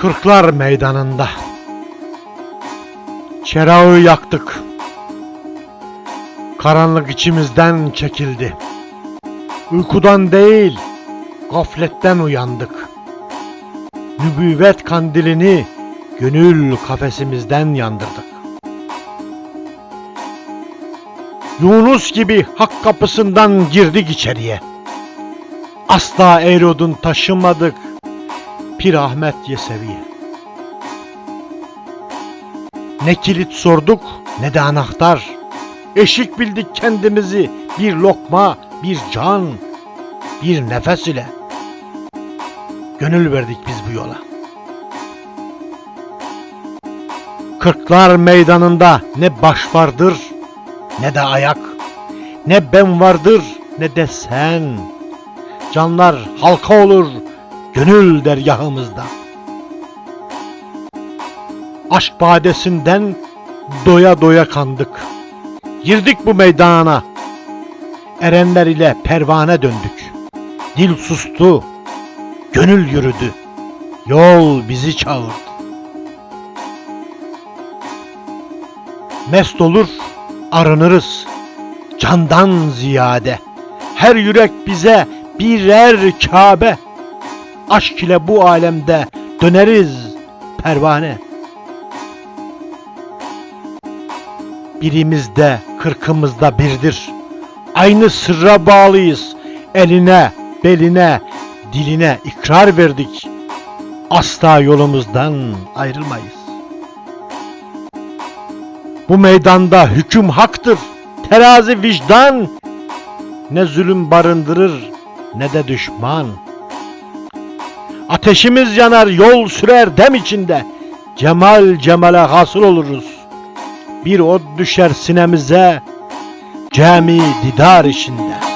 Kırklar meydanında. Çerağı yaktık. Karanlık içimizden çekildi. Uykudan değil Gafletten uyandık. Nübüvvet kandilini Gönül kafesimizden yandırdık. Yunus gibi hak kapısından girdik içeriye. Asla Erodun taşımadık Pir Ahmet Yesevi'ye. Ne kilit sorduk ne de anahtar. Eşik bildik kendimizi bir lokma, bir can, bir nefes ile. Gönül verdik biz bu yola. Kırklar meydanında ne baş vardır ne de ayak. Ne ben vardır ne de sen. Canlar halka olur gönül dergahımızda. Aşk badesinden doya doya kandık. Girdik bu meydana. Erenler ile pervane döndük. Dil sustu, gönül yürüdü. Yol bizi çağırdı. Mest olur, arınırız. Candan ziyade. Her yürek bize birer Kabe aşk ile bu alemde döneriz pervane. Birimizde kırkımızda birdir. Aynı sırra bağlıyız. Eline, beline, diline ikrar verdik. Asla yolumuzdan ayrılmayız. Bu meydanda hüküm haktır. Terazi vicdan. Ne zulüm barındırır ne de düşman. Ateşimiz yanar yol sürer dem içinde. Cemal cemale hasıl oluruz. Bir od düşer sinemize. Cemi didar işinde.